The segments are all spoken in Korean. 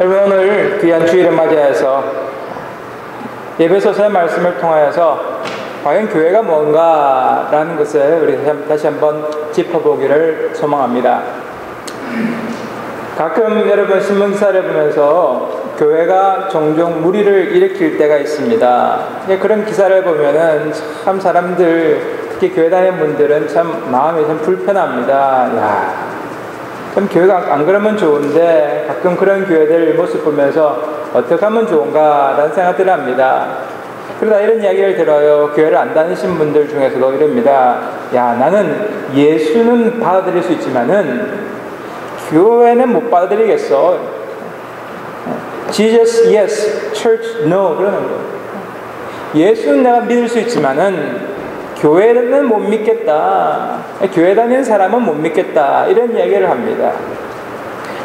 여러분 오늘 귀한 주일을 맞이해서 예배소서의 말씀을 통하여서 과연 교회가 뭔가라는 것을 우리 다시 한번 짚어보기를 소망합니다. 가끔 여러분 신문기사를 보면서 교회가 종종 무리를 일으킬 때가 있습니다. 그런 기사를 보면은 참 사람들, 특히 교회 다니는 분들은 참 마음이 참 불편합니다. 야, 참 교회가 안 그러면 좋은데 가끔 그런 교회들 모습 보면서 어떻게 하면 좋은가라는 생각들을 합니다. 그러다 이런 이야기를 들어요. 교회를 안 다니신 분들 중에서도 이럽니다. 야, 나는 예수는 받아들일 수 있지만은 교회는 못 받아들이겠어. Jesus yes, church no 그러는 거예요. 예수는 내가 믿을 수 있지만은 교회는 못 믿겠다. 교회 다니는 사람은 못 믿겠다. 이런 이야기를 합니다.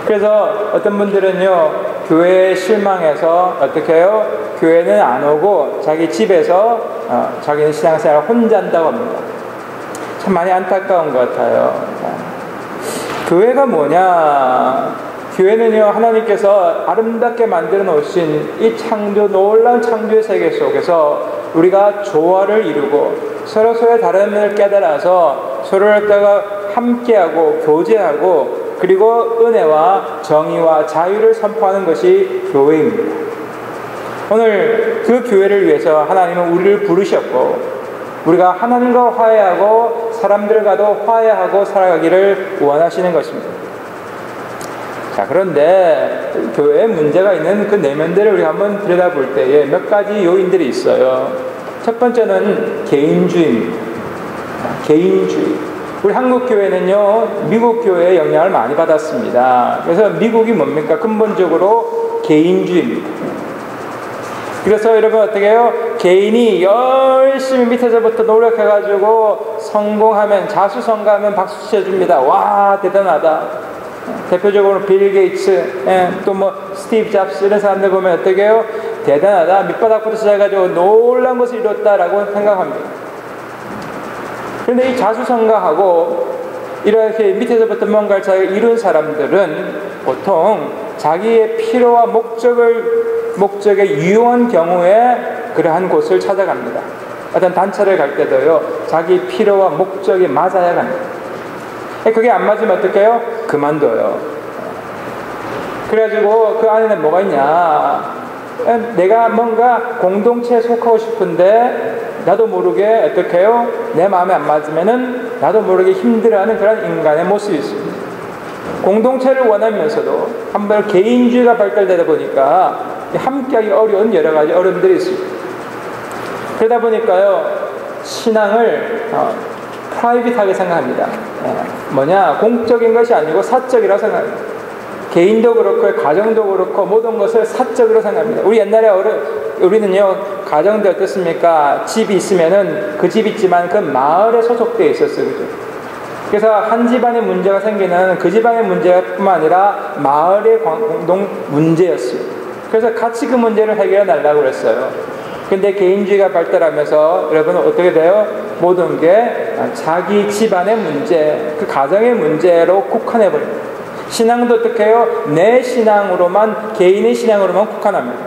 그래서 어떤 분들은요, 교회에 실망해서 어떻게 해요? 교회는 안 오고 자기 집에서 어, 자기는 신앙생활 혼자 한다고 합니다. 참 많이 안타까운 것 같아요. 교회가 뭐냐? 교회는요, 하나님께서 아름답게 만들어 놓으신 이 창조, 놀라운 창조의 세계 속에서 우리가 조화를 이루고 서로 서로의 다름을 깨달아서 서로를 따가 함께하고 교제하고 그리고 은혜와 정의와 자유를 선포하는 것이 교회입니다. 오늘 그 교회를 위해서 하나님은 우리를 부르셨고 우리가 하나님과 화해하고 사람들과도 화해하고 살아가기를 원하시는 것입니다. 자, 그런데 교회에 문제가 있는 그 내면들을 우리 한번 들여다볼 때에 몇 가지 요인들이 있어요. 첫 번째는 개인주의입니다. 개인주의. 우리 한국 교회는요, 미국 교회의 영향을 많이 받았습니다. 그래서 미국이 뭡니까? 근본적으로 개인주의입니다. 그래서 여러분 어떻게 해요? 개인이 열심히 밑에서부터 노력해가지고 성공하면 자수성가하면 박수 쳐줍니다. 와 대단하다. 대표적으로 빌 게이츠, 예, 또뭐 스티브 잡스 이런 사람들 보면 어떻게 해요? 대단하다. 밑바닥부터 시작해가지고 놀란 것을 이뤘다라고 생각합니다. 그런데 이 자수성가하고 이렇게 밑에서부터 뭔가를 잘 이룬 사람들은 보통 자기의 필요와 목적을 목적에 유용한 경우에 그러한 곳을 찾아갑니다. 어떤 단체를 갈 때도요, 자기 필요와 목적이 맞아야 갑니다. 그게 안 맞으면 어떡 해요? 그만둬요. 그래가지고 그 안에는 뭐가 있냐? 내가 뭔가 공동체에 속하고 싶은데 나도 모르게 어떻게 해요? 내 마음에 안 맞으면은 나도 모르게 힘들어하는 그런 인간의 모습이 있습니다. 공동체를 원하면서도 한번 개인주의가 발달되다 보니까 함께하기 어려운 여러 가지 어려움들이 있습니다. 그러다 보니까요, 신앙을 어, 프라이빗하게 생각합니다. 예, 뭐냐, 공적인 것이 아니고 사적이라고 생각합니다. 개인도 그렇고 가정도 그렇고 모든 것을 사적으로 생각합니다. 우리 옛날에 어른 우리는요 가정도 어떻습니까? 집이 있으면은 그 집 있지만 그 마을에 소속되어 있었어요, 그죠? 그래서 한 집안에 문제가 생기는 그 집안의 문제뿐만 아니라 마을의 공동 문제였어요. 그래서 같이 그 문제를 해결해 달라고 그랬어요. 근데 개인주의가 발달하면서 여러분 어떻게 돼요? 모든 게 자기 집안의 문제, 그 가정의 문제로 국한해 버립니다. 신앙도 어떻게 해요? 내 신앙으로만, 개인의 신앙으로만 국한합니다.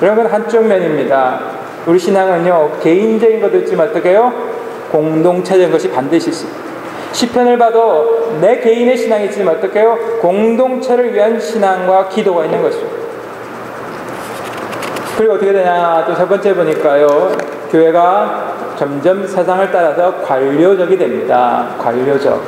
건 한쪽 면입니다. 우리 신앙은요, 개인적인 것도 있지만 어떻게 해요? 공동체적인 것이 반드시 있습니다. 시편을 봐도 내 개인의 신앙이 있지만 어떻게 해요? 공동체를 위한 신앙과 기도가 있는 것입니다. 그리고 어떻게 되냐? 또 세 번째 보니까요, 교회가 점점 세상을 따라서 관료적이 됩니다. 관료적.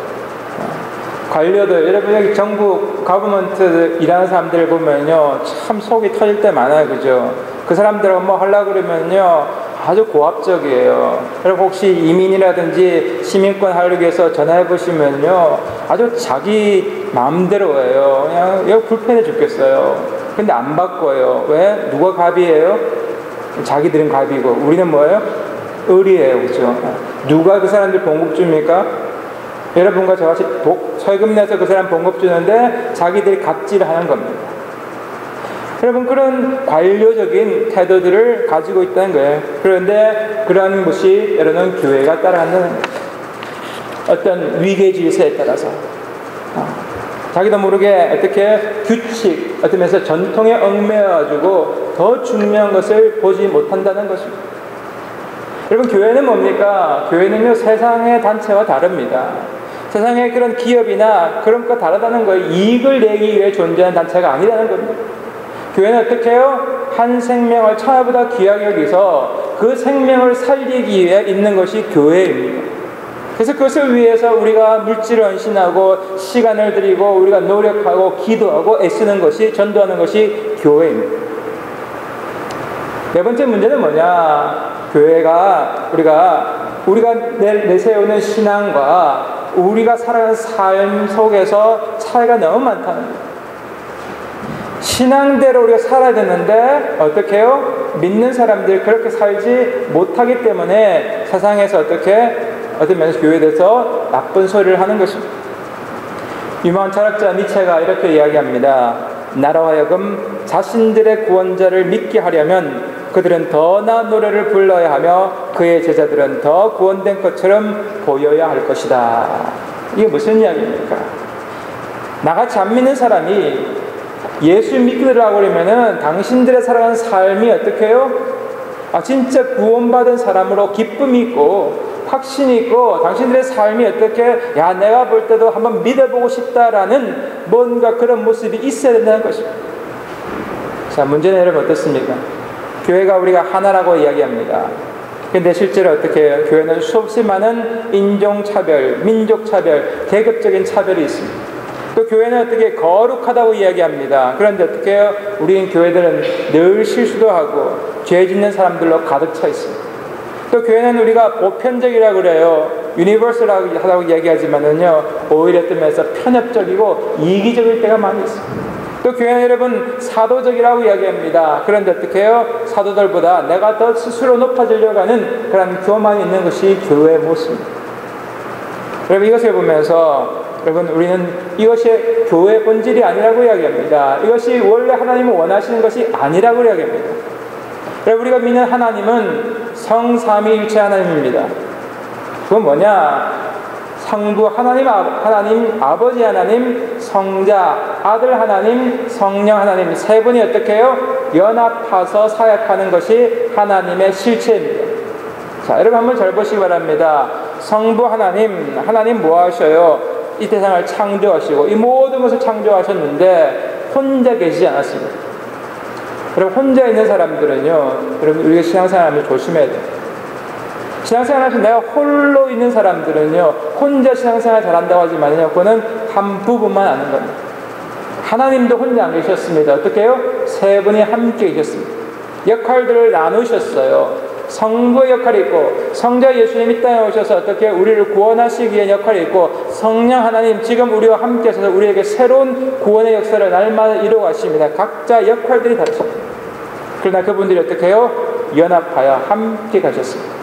관료들, 여러분 여기 정부 가버먼트 일하는 사람들 보면요, 참 속이 터질 때 많아요, 그죠? 그 사람들하고 뭐 하려고 그러면요, 아주 고압적이에요. 여러분 혹시 이민이라든지 시민권 하려고 해서 전화해 보시면요, 아주 자기 마음대로 해요. 그냥 불편해 죽겠어요. 근데 안 바꿔요. 왜? 누가 갑이에요? 자기들은 갑이고, 우리는 뭐예요? 의리예요, 그죠? 누가 그 사람들 봉급 줍니까? 여러분과 저같이 세금 내서 그 사람 봉급 주는데 자기들이 갑질을 하는 겁니다. 여러분 그런 관료적인 태도들을 가지고 있다는 거예요. 그런데 그러한 것이 여러분 교회가 거예요. 어떤 위계 질서에 따라서 어. 자기도 모르게 어떻게 규칙, 어떤 면에서 전통에 얽매여가지고 더 중요한 것을 보지 못한다는 것입니다. 여러분, 교회는 뭡니까? 교회는요, 세상의 단체와 다릅니다. 세상의 그런 기업이나 그런 거 다르다는 거예요. 이익을 내기 위해 존재하는 단체가 아니라는 겁니다. 교회는 어떻게 해요? 한 생명을 천하보다 귀하게 여기서 그 생명을 살리기 위해 있는 것이 교회입니다. 그래서 그것을 위해서 우리가 물질을 헌신하고 시간을 들이고 우리가 노력하고 기도하고 애쓰는 것이 전도하는 것이 교회입니다. 네 번째 문제는 뭐냐? 교회가 우리가 우리가 내세우는 신앙과 우리가 살아가는 삶 속에서 차이가 너무 많다는 거예요. 신앙대로 우리가 살아야 되는데 어떻게 해요? 믿는 사람들이 그렇게 살지 못하기 때문에 세상에서 어떻게 어떤 면에서 교회에 대해서 나쁜 소리를 하는 것입니다. 유명한 철학자 니체가 이렇게 이야기합니다. 나로 하여금 자신들의 구원자를 믿게 하려면 그들은 더 나은 노래를 불러야 하며 그의 제자들은 더 구원된 것처럼 보여야 할 것이다. 이게 무슨 이야기입니까? 나같이 안 믿는 사람이 예수 믿기라고 그러면은 당신들의 살아가는 삶이 어떻게 해요? 아, 진짜 구원받은 사람으로 기쁨이 있고 확신이 있고 당신들의 삶이 어떻게 야 내가 볼 때도 한번 믿어보고 싶다라는 뭔가 그런 모습이 있어야 된다는 것입니다. 자 문제는 여러분 어떻습니까? 교회가 우리가 하나라고 이야기합니다. 근데 실제로 어떻게 해요? 교회는 수없이 많은 인종차별, 민족차별, 계급적인 차별이 있습니다. 또 교회는 어떻게 거룩하다고 이야기합니다. 그런데 어떻게 해요? 우리 교회들은 늘 실수도 하고 죄 짓는 사람들로 가득 차 있습니다. 또 교회는 우리가 보편적이라고 그래요. 유니버설하다고 이야기하지만은요, 오히려 뜨면서 편협적이고 이기적일 때가 많이 있습니다. 또 교회는 여러분 사도적이라고 이야기합니다. 그런데 어떻게 해요? 사도들보다 내가 더 스스로 높아지려고 하는 그런 교만이 있는 것이 교회의 모습입니다. 여러분 이것을 보면서 여러분 우리는 이것이 교회 본질이 아니라고 이야기합니다. 이것이 원래 하나님을 원하시는 것이 아니라고 이야기합니다. 여러분 우리가 믿는 하나님은 성삼위일체 하나님입니다. 그건 뭐냐? 성부 하나님, 하나님, 아버지 하나님, 성자, 아들 하나님, 성령 하나님 세 분이 어떻게 해요? 연합해서 사역하는 것이 하나님의 실체입니다. 자, 여러분 한번 잘 보시기 바랍니다. 성부 하나님, 하나님 뭐 하셔요? 이 세상을 창조하시고 이 모든 것을 창조하셨는데 혼자 계시지 않았습니다. 여러분 혼자 있는 사람들은요, 여러분 우리가 신앙생활 하면 조심해야 돼요. 신앙생활 하면서 내가 홀로 있는 사람들은요, 혼자 신앙생활 잘한다고 하지만요, 그거는 한 부분만 아는 겁니다. 하나님도 혼자 안 계셨습니다. 어떻게 해요? 세 분이 함께 계셨습니다. 역할들을 나누셨어요. 성부의 역할이 있고 성자 예수님 이 땅에 오셔서 어떻게 우리를 구원하시기 위한 역할이 있고 성령 하나님 지금 우리와 함께 하셔서 우리에게 새로운 구원의 역사를 날마다 이루어가십니다. 각자 역할들이 다르십니다. 그러나 그분들이 어떻게 해요? 연합하여 함께 가셨습니다.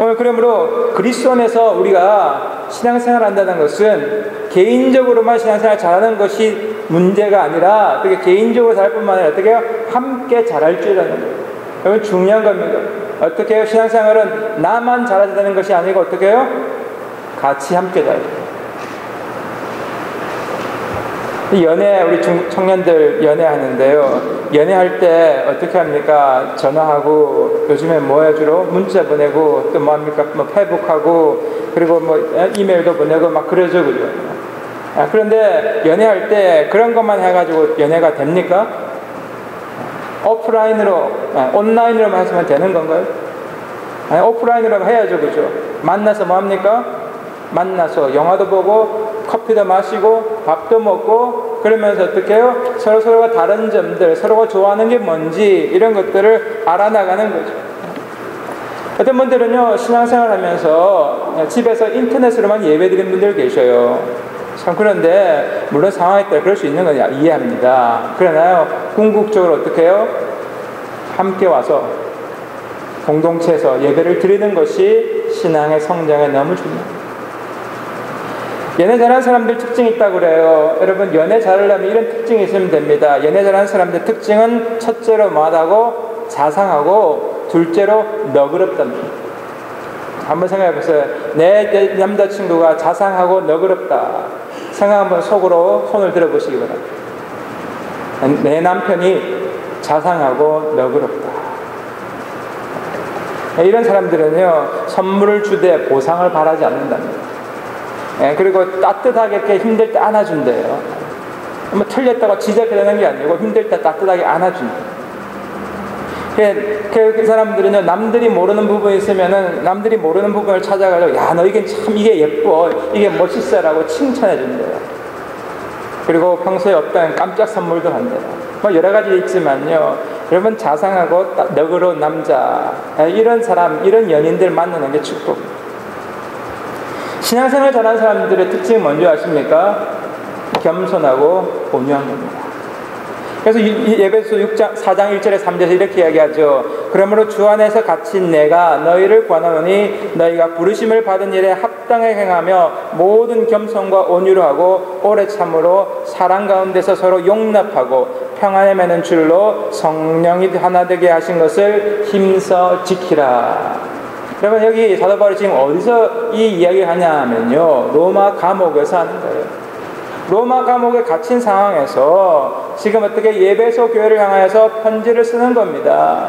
오늘 그러므로 그리스도 안에서 우리가 신앙생활 한다는 것은 개인적으로만 신앙생활 잘하는 것이 문제가 아니라 어떻게 개인적으로 잘 뿐만 아니라 어떻게 함께 잘할 줄이라는 거예요. 여러분 중요한 겁니다. 어떻게 해요? 신앙생활은 나만 잘해야 되는 것이 아니고 어떻게 해요? 같이 함께 잘해야 연애 우리 중, 청년들 연애하는데요. 연애할 때 어떻게 합니까? 전화하고 요즘에 뭐 해 주로 문자 보내고 또 뭐 합니까? 뭐 페북하고 그리고 뭐 이메일도 보내고 막 그러죠, 그죠? 아, 그런데 연애할 때 그런 것만 해가지고 연애가 됩니까? 오프라인으로, 아, 온라인으로만 하시면 되는 건가요? 아니, 오프라인으로 해야죠, 그죠? 만나서 뭐 합니까? 만나서 영화도 보고, 커피도 마시고, 밥도 먹고, 그러면서 어떻게 해요? 서로 서로가 다른 점들, 서로가 좋아하는 게 뭔지, 이런 것들을 알아나가는 거죠. 어떤 분들은요, 신앙생활 하면서 집에서 인터넷으로만 예배 드리는 분들 계셔요. 참 그런데 물론 상황에 따라 그럴 수 있는 건 이해합니다. 그러나요 궁극적으로 어떻게 해요? 함께 와서 공동체에서 예배를 드리는 것이 신앙의 성장에 너무 중요합니다. 연애 잘하는 사람들 특징이 있다고 그래요. 여러분 연애 잘하려면 이런 특징이 있으면 됩니다. 연애 잘하는 사람들 특징은 첫째로 뭐하다고 자상하고 둘째로 너그럽답니다. 한번 생각해 보세요. 내 남자친구가 자상하고 너그럽다. 생각 한번 속으로 손을 들어보시기 바랍니다. 내 남편이 자상하고 너그럽다. 이런 사람들은요, 선물을 주되 보상을 바라지 않는답니다. 예, 그리고 따뜻하게 이렇게 힘들 때 안아준대요. 뭐 틀렸다고 지적하는 게 아니고 힘들 때 따뜻하게 안아준다. 그, 사람들은요, 남들이 모르는 부분이 있으면은 남들이 모르는 부분을 찾아가지고, 야, 너 이게 참 이게 예뻐, 이게 멋있어라고 칭찬해 준대요. 그리고 평소에 없다는 깜짝 선물도 한대요. 뭐 여러 가지 있지만요. 여러분 자상하고 너그러운 남자 이런 사람 이런 연인들 만나는 게 축복. 신앙생활 잘하는 사람들의 특징이 뭔지 아십니까? 겸손하고 온유한 겁니다. 그래서 예배소 6장 4장 1절에 3절에서 이렇게 이야기하죠. 그러므로 주 안에서 갇힌 내가 너희를 권하노니 너희가 부르심을 받은 일에 합당하게 행하며 모든 겸손과 온유로 하고 오래 참으로 사랑 가운데서 서로 용납하고 평안에 매는 줄로 성령이 하나 되게 하신 것을 힘써 지키라. 여러분 여기 사도 바울이 지금 어디서 이 이야기를 하냐 하면요. 로마 감옥에서 하는 거예요. 로마 감옥에 갇힌 상황에서 지금 어떻게 예배소 교회를 향하여서 편지를 쓰는 겁니다.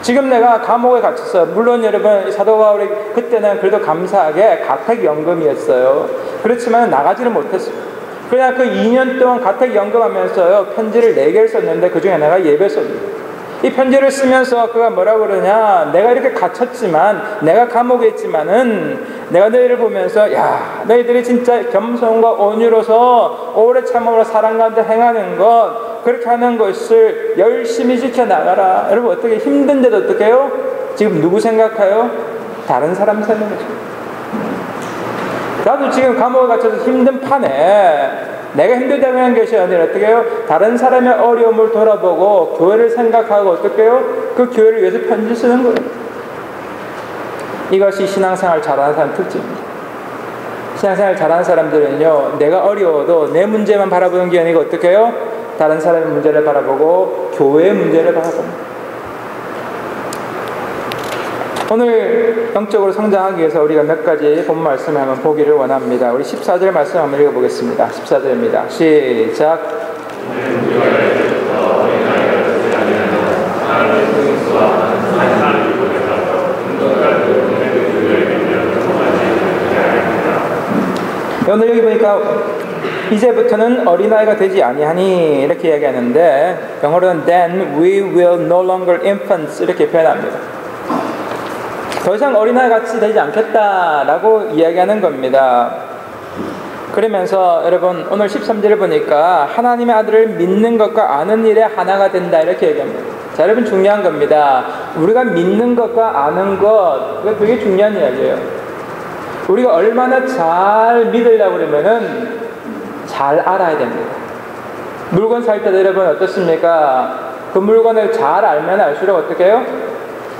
지금 내가 감옥에 갇혔어. 물론 여러분 사도 바울이 그때는 그래도 감사하게 가택연금이었어요. 그렇지만 나가지를 못했어요. 그냥 그 2년 동안 가택연금하면서요 편지를 4개를 썼는데 그 중에 하나가 예배소입니다. 이 편지를 쓰면서 그가 뭐라 그러냐 내가 이렇게 갇혔지만 내가 감옥에 있지만은 내가 너희를 보면서 야 너희들이 진짜 겸손과 온유로서 오래 참음으로 사랑 가운데 행하는 것 그렇게 하는 것을 열심히 지켜나가라 여러분 어떻게 힘든데도 어떻게 해요? 지금 누구 생각해요? 다른 사람 생각하죠 나도 지금 감옥에 갇혀서 힘든 판에 내가 힘들다고 하는 것이 아니라 어떻게 해요? 다른 사람의 어려움을 돌아보고 교회를 생각하고 어떻게 해요? 그 교회를 위해서 편지 쓰는 거예요. 이것이 신앙생활 잘하는 사람 특징입니다. 신앙생활 잘하는 사람들은요, 내가 어려워도 내 문제만 바라보는 게 아니고 어떻게 해요? 다른 사람의 문제를 바라보고 교회의 문제를 바라봅니다. 오늘 영적으로 성장하기 위해서 우리가 몇 가지 본 말씀을 한번 보기를 원합니다. 우리 14절 말씀 한번 읽어보겠습니다. 14절입니다. 시작. 오늘 여기 보니까 이제부터는 어린아이가 되지 아니하니 이렇게 이야기하는데 영어로는 then we will no longer infants 이렇게 표현합니다. 더 이상 어린아이 같이 되지 않겠다라고 이야기하는 겁니다. 그러면서 여러분 오늘 13절을 보니까 하나님의 아들을 믿는 것과 아는 일에 하나가 된다 이렇게 얘기합니다. 자 여러분 중요한 겁니다. 우리가 믿는 것과 아는 것 그게 되게 중요한 이야기예요. 우리가 얼마나 잘 믿으려고 그러면은 잘 알아야 됩니다. 물건 살 때도 여러분 어떻습니까? 그 물건을 잘 알면 알수록 어떻게 해요?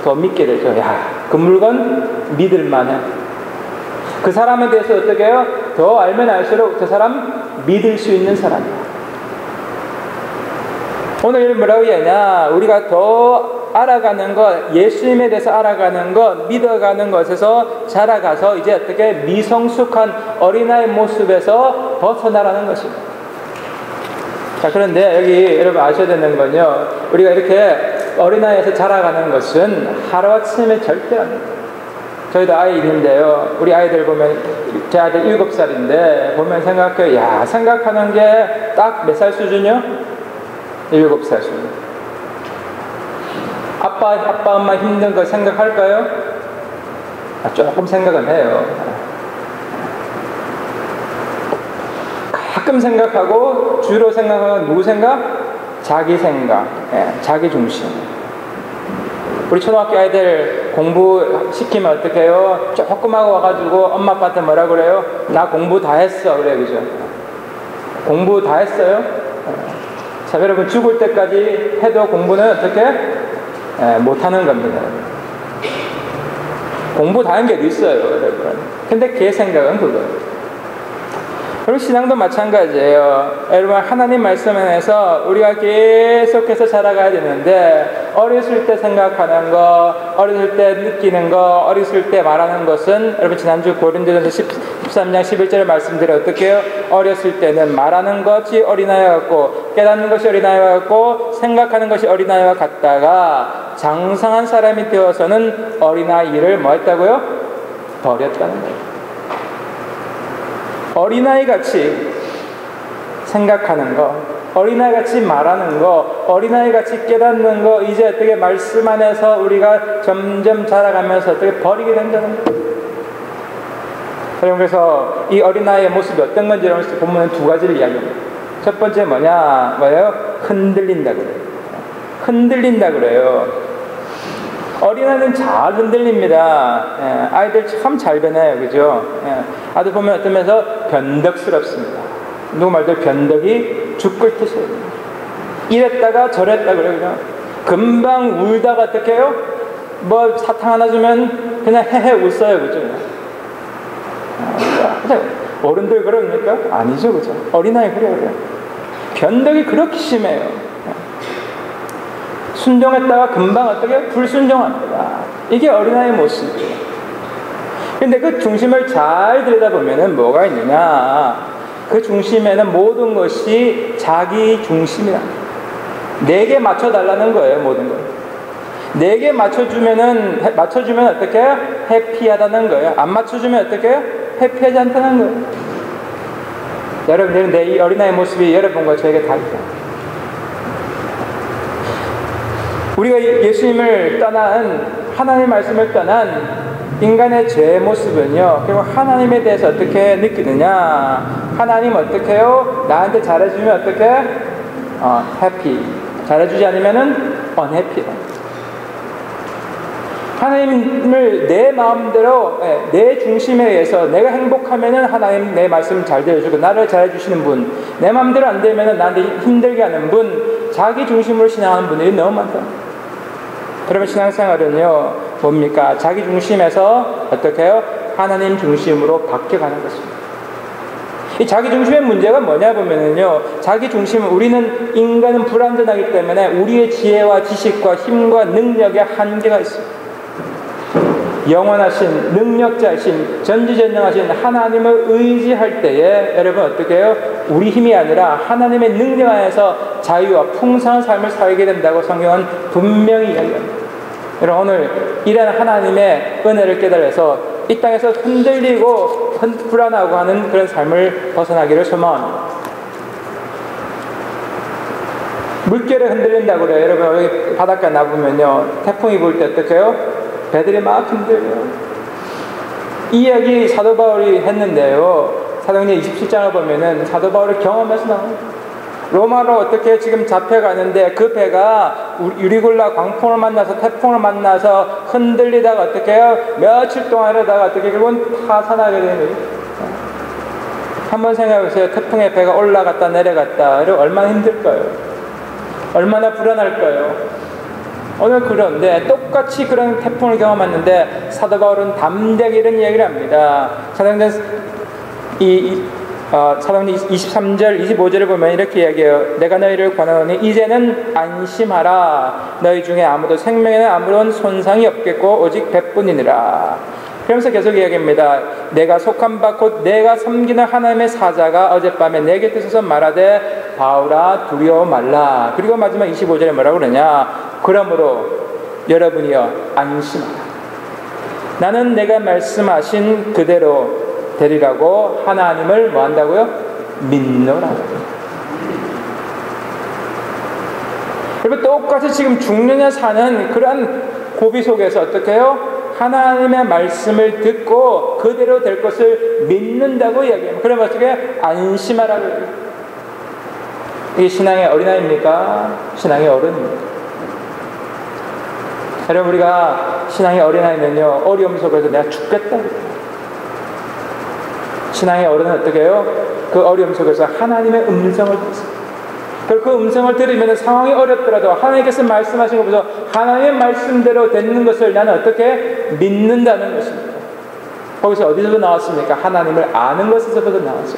더 믿게 되죠. 야, 그 물건 믿을만해. 그 사람에 대해서 어떻게 해요? 더 알면 알수록 그 사람 믿을 수 있는 사람이야. 오늘 뭐라고 얘냐? 우리가 더 알아가는 것, 예수님에 대해서 알아가는 것, 믿어가는 것에서 자라가서 이제 어떻게 미성숙한 어린아이 모습에서 벗어나라는 것입니다. 자, 그런데 여기 여러분 아셔야 되는 건요. 우리가 이렇게 어린아이에서 자라가는 것은 하루아침에 절대 안 돼요. 저희도 아이 있는데요. 우리 아이들 보면 제 아들 7살인데 보면 생각해요. 야, 생각하는 게 딱 몇 살 수준이요? 7살 수준. 아빠, 아빠, 엄마 힘든 거 생각할까요? 아, 조금 생각은 해요. 가끔 생각하고 주로 생각하는 누구 생각? 자기 생각, 예, 자기 중심. 우리 초등학교 아이들 공부 시키면 어떻게 해요? 조금 하고 와가지고 엄마 아빠한테 뭐라 그래요? 나 공부 다 했어. 그래, 그죠? 공부 다 했어요? 예. 자, 여러분, 죽을 때까지 해도 공부는 어떻게? 예, 못하는 겁니다. 공부 다 한 게 있어요, 여러분. 근데 걔 생각은 그거예요. 그리고 신앙도 마찬가지예요. 여러분 하나님 말씀 안에서 우리가 계속해서 자라가야 되는데 어렸을 때 생각하는 거, 어렸을 때 느끼는 거, 어렸을 때 말하는 것은 여러분 지난주 고린도전서 13장 11절에 말씀드려 어떻게 해요? 어렸을 때는 말하는 것이 어린아이와 같고 깨닫는 것이 어린아이와 같고 생각하는 것이 어린아이와 같다가 장성한 사람이 되어서는 어린아이를 뭐 했다고요? 버렸다는 거예요. 어린아이 같이 생각하는 거, 어린아이 같이 말하는 거, 어린아이 같이 깨닫는 거, 이제 어떻게 말씀 안에서 우리가 점점 자라가면서 어떻게 버리게 된다는 거. 그래서 이 어린아이의 모습이 어떤 건지 여러분 보면 두 가지를 이야기합니다. 첫 번째 뭐냐, 뭐예요? 흔들린다 그래요. 흔들린다 그래요. 어린아이는 잘 흔들립니다. 예, 아이들 참 잘 변해요. 그죠? 예, 아들 보면 어떤 면서 변덕스럽습니다. 누구 말대로 변덕이 죽을 듯이 이랬다가 저랬다. 그냥 금방 울다가 어떻게 해요? 뭐 사탕 하나 주면 그냥 헤헤 웃어요. 그죠? 그냥 어른들 그럽니까? 아니죠. 그죠? 어린아이 그래요. 그래요. 변덕이 그렇게 심해요. 순종했다가 금방 어떻게 불순종합니다. 이게 어린아이의 모습이에요. 근데 그 중심을 잘 들여다보면 뭐가 있느냐? 그 중심에는 모든 것이 자기 중심이다. 내게 맞춰달라는 거예요, 모든 걸. 내게 맞춰주면은, 맞춰주면 어떻게 해요? 해피하다는 거예요. 안 맞춰주면 어떻게 해요? 해피하지 않다는 거예요. 여러분들은 내 이 어린아이 모습이 여러분과 저에게 다르다. 우리가 예수님을 떠난, 하나님의 말씀을 떠난 인간의 죄 모습은요, 결국 하나님에 대해서 어떻게 느끼느냐. 하나님 어떻게 해요? 나한테 잘해주면 어떻게? 어, 해피. 잘해주지 않으면은 언해피다. 하나님을 내 마음대로 예, 내 중심에 의해서 내가 행복하면은 하나님 내 말씀 잘 들어주고 나를 잘해주시는 분, 내 마음대로 안 되면은 나한테 힘들게 하는 분, 자기 중심으로 신앙하는 분들이 너무 많다. 그러면 신앙생활은요 뭡니까? 자기 중심에서 어떻게 해요? 하나님 중심으로 바뀌어가는 것입니다. 이 자기 중심의 문제가 뭐냐 보면은요, 자기 중심, 우리는 인간은 불완전하기 때문에 우리의 지혜와 지식과 힘과 능력에 한계가 있습니다. 영원하신 능력자이신 전지전능하신 하나님을 의지할 때에 여러분 어떻게 해요? 우리 힘이 아니라 하나님의 능력 안에서 자유와 풍성한 삶을 살게 된다고 성경은 분명히 이야기합니다. 여러분 오늘 이런 하나님의 은혜를 깨달아서 이 땅에서 흔들리고 불안하고 하는 그런 삶을 벗어나기를 소망합니다. 물결에 흔들린다고 그래요. 여러분 여기 바닷가 나보면요. 태풍이 불 때 어떻게 해요? 배들이 막 흔들려요. 이 이야기 사도 바울이 했는데요. 사도행전 27장을 보면은 사도 바울이 경험해서 나옵니다. 로마로 어떻게 지금 잡혀가는데 그 배가 유리굴라 광풍을 만나서 태풍을 만나서 흔들리다가 어떻게 해요? 며칠 동안 이러다가 어떻게 결국은 파산하게 되는 거죠. 한번 생각해보세요. 태풍에 배가 올라갔다 내려갔다. 이러 얼마나 힘들까요? 얼마나 불안할까요? 오늘 그런데 똑같이 그런 태풍을 경험했는데 사도 바울은 담대하게 이런 이야기를 합니다. 사도행전 이, 이 어, 사도행 23절, 25절을 보면 이렇게 이야기해요. 내가 너희를 권하노니 이제는 안심하라. 너희 중에 아무도 생명에는 아무런 손상이 없겠고 오직 배뿐이니라. 그러면서 계속 이야기합니다. 내가 속한 바 곧 내가 섬기는 하나님의 사자가 어젯밤에 내 곁에 서서 말하되 바울아 두려워 말라. 그리고 마지막 25절에 뭐라고 그러냐. 그러므로 여러분이여 안심하라. 나는 내가 말씀하신 그대로 되리라고 하나님을 뭐 한다고요? 믿노라. 여러분 똑같이 지금 죽느냐 사는 그러한 고비 속에서 어떻게 해요? 하나님의 말씀을 듣고 그대로 될 것을 믿는다고 이야기해요. 그러면 어떻게 안심하라고 이게 신앙의 어린아이입니까? 신앙의 어른입니까? 여러분 우리가 신앙의 어린아이면요 어려움 속에서 내가 죽겠다 신앙의 어른은 어떻게 해요? 그 어려움 속에서 하나님의 음성을 듣습니다. 그 음성을 들으면 상황이 어렵더라도 하나님께서 말씀하신 것보다 하나님의 말씀대로 되는 것을 나는 어떻게 믿는다는 것입니다. 거기서 어디서도 나왔습니까? 하나님을 아는 것에서부터 나왔죠.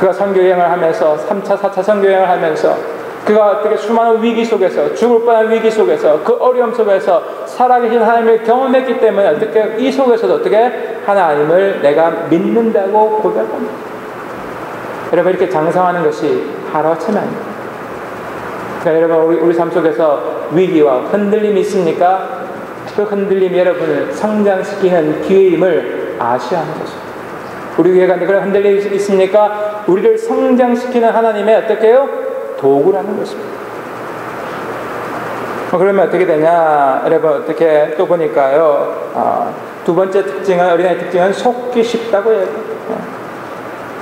그가 선교여행을 하면서 3차, 4차 선교여행을 하면서 그가 어떻게 수많은 위기 속에서 죽을 뻔한 위기 속에서 그 어려움 속에서 살아계신 하나님을 경험했기 때문에 어떻게 이 속에서도 어떻게 하나님을 내가 믿는다고 고백합니다. 여러분 이렇게 장성하는 것이 하루아침이 아닙니다. 그러니까 여러분 우리, 우리 삶 속에서 위기와 흔들림이 있습니까? 그 흔들림이 여러분을 성장시키는 기회임을 아셔야 하는 것입니다. 우리 교회가 그런 흔들림이 있습니까? 우리를 성장시키는 하나님의 어떻게 해요? 도구라는 것입니다. 어, 그러면 어떻게 되냐? 여러분 어떻게 또 보니까요. 어, 두 번째 특징은 어린아이 특징은 속기 쉽다고 얘기해요.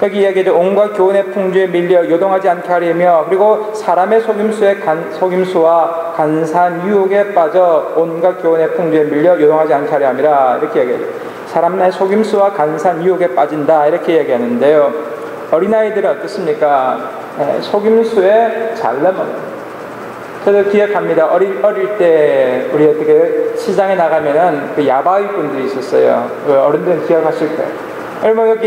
여기 이야기죠. 온갖 교훈의 풍주에 밀려 요동하지 않게 하려며 그리고 사람의 속임수에 간, 속임수와 간산 유혹에 빠져 온갖 교훈의 풍주에 밀려 요동하지 않게 하려 함이라 이렇게 얘기해요. 사람의 속임수와 간산 유혹에 빠진다 이렇게 얘기하는데요. 어린아이들은 어떻습니까? 네, 속임수에 잘 넘어요. 저도 기억합니다. 어릴, 어릴 때 우리 어떻게 시장에 나가면은 그 야바이꾼들이 있었어요. 그 어른들은 기억하실 거예요. 여러분 여기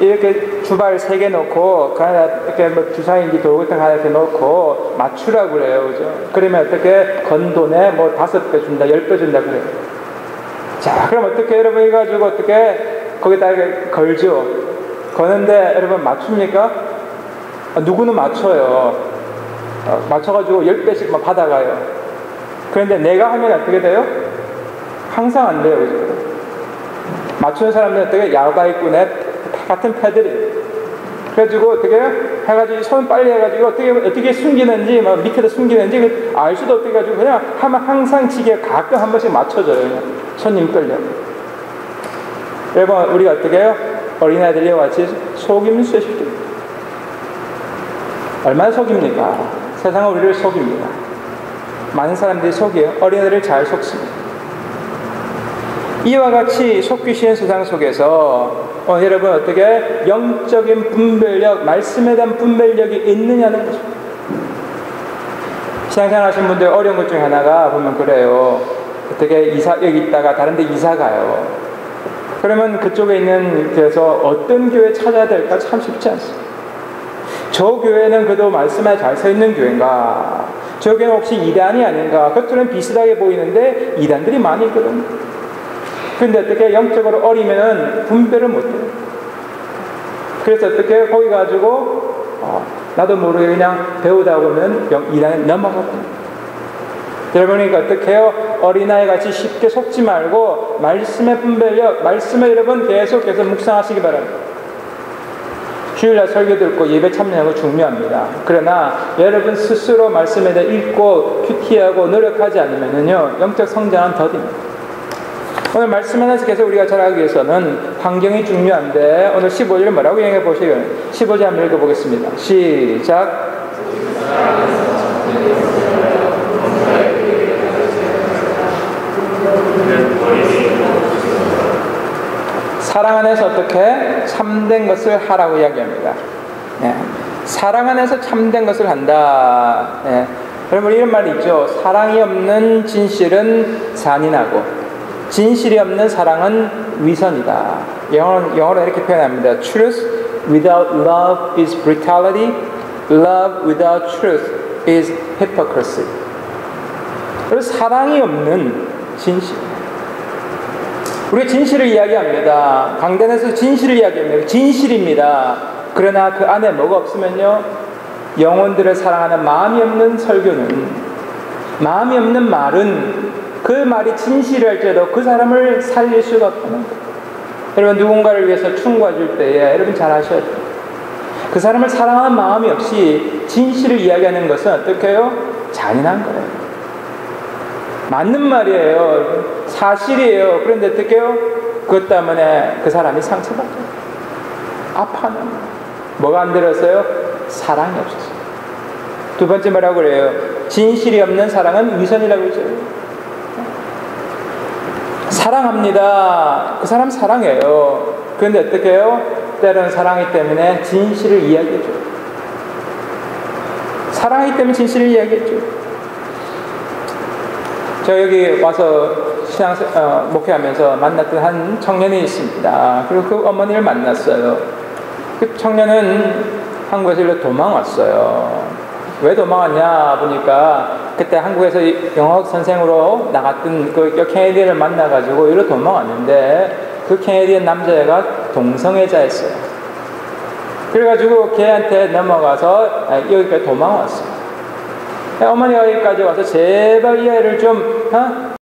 이렇게 주발 세 개 놓고 그 하나 이렇게 뭐 주사인지 돌 같은 거 하나 이렇게 놓고 맞추라고 그래요, 그죠? 그러면 어떻게 건 돈에 뭐 다섯 배 준다, 열 배 준다 그래요. 자, 그럼 어떻게 여러분 해가지고 어떻게 거기다 이렇게 걸죠? 거는데 여러분 맞춥니까? 아, 누구는 맞춰요. 어, 맞춰가지고 열 배씩 만 받아가요. 그런데 내가 하면 어떻게 돼요? 항상 안 돼요? 맞추는 사람들은 어떻게 야가이꾼의 같은 패들이 그래가지고 어떻게 해가지고 손 빨리 해가지고 어떻게 어떻게 숨기는지 막 밑에다 숨기는지 그알 수도 없게 가지고 그냥 하면 항상 지게 가끔 한 번씩 맞춰줘요 그냥 손님 끌려 여러분 우리가 어떻게 해요? 어린아이들이 같이 속임수 쉽게 얼마나 속입니까? 세상은 우리를 속입니다 많은 사람들이 속이에요 어린아이들을 잘 속습니다 이와 같이 속귀신 세상 속에서 어, 여러분 어떻게 영적인 분별력, 말씀에 대한 분별력이 있느냐는 것입니다. 신앙생활 하신 분들 어려운 것 중에 하나가 보면 그래요. 어떻게 이사 여기 있다가 다른 데 이사 가요. 그러면 그쪽에 있는 그래서 어떤 교회 찾아야 될까 참 쉽지 않습니다. 저 교회는 그래도 말씀에 잘 서 있는 교회인가? 저 교회는 혹시 이단이 아닌가? 겉으로는 비슷하게 보이는데 이단들이 많이 있거든요. 근데 어떻게 영적으로 어리면은 분별을 못해요. 그래서 어떻게 거기 가지고 어, 나도 모르게 그냥 배우다 보면 이단에 넘어가거든요. 여러분, 그러니까 어떻게 해요? 어린아이 같이 쉽게 속지 말고, 말씀의 분별력, 말씀을 여러분 계속해서 묵상하시기 바랍니다. 주일날 설교 듣고 예배 참여하는 거 중요합니다. 그러나 여러분 스스로 말씀에 대해 읽고 큐티하고 노력하지 않으면요, 영적 성장은 더딥니다. 오늘 말씀 하나씩 계속 우리가 잘하기 위해서는 환경이 중요한데 오늘 15절 뭐라고 얘기해 보세요. 15절 한번 읽어보겠습니다. 시작. 사랑 안에서 어떻게 참된 것을 하라고 이야기합니다. 네. 사랑 안에서 참된 것을 한다. 네. 여러분 이런 말이 있죠. 사랑이 없는 진실은 잔인하고 진실이 없는 사랑은 위선이다. 영어로, 영어로 이렇게 표현합니다. Truth without love is brutality. Love without truth is hypocrisy. 사랑이 없는 진실. 우리 진실을 이야기합니다. 강단에서 진실을 이야기합니다. 진실입니다. 그러나 그 안에 뭐가 없으면요. 영혼들을 사랑하는 마음이 없는 설교는 마음이 없는 말은 그 말이 진실할지라도 그 사람을 살릴 수가 없다는 거예요. 여러분 누군가를 위해서 충고해줄 때에 여러분 잘 아셔야 돼요. 그 사람을 사랑하는 마음이 없이 진실을 이야기하는 것은 어떻게 해요? 잔인한 거예요. 맞는 말이에요. 사실이에요. 그런데 어떻게 해요? 그것 때문에 그 사람이 상처받죠. 아파하는 뭐가 안 들었어요? 사랑이 없었어요. 두 번째 뭐라고 그래요? 진실이 없는 사랑은 위선이라고 그러죠. 사랑합니다. 그 사람 사랑해요. 그런데 어떻게 해요? 때로는 사랑이 때문에 진실을 이야기해줘요. 사랑하기 때문에 진실을 이야기해줘요. 저 여기 와서 신앙 어, 목회하면서 만났던 한 청년이 있습니다. 그리고 그 어머니를 만났어요. 그 청년은 한국에서 일로 도망 왔어요. 왜 도망왔냐 보니까 그때 한국에서 영어 선생으로 나갔던 그 캐네디언을 만나가지고 이로 도망왔는데 그 캐네디언 남자애가 동성애자였어요. 그래가지고 걔한테 넘어가서 아, 여기까지 도망왔어요. 어머니가 여기까지 와서 제발 이 아이를 좀 어?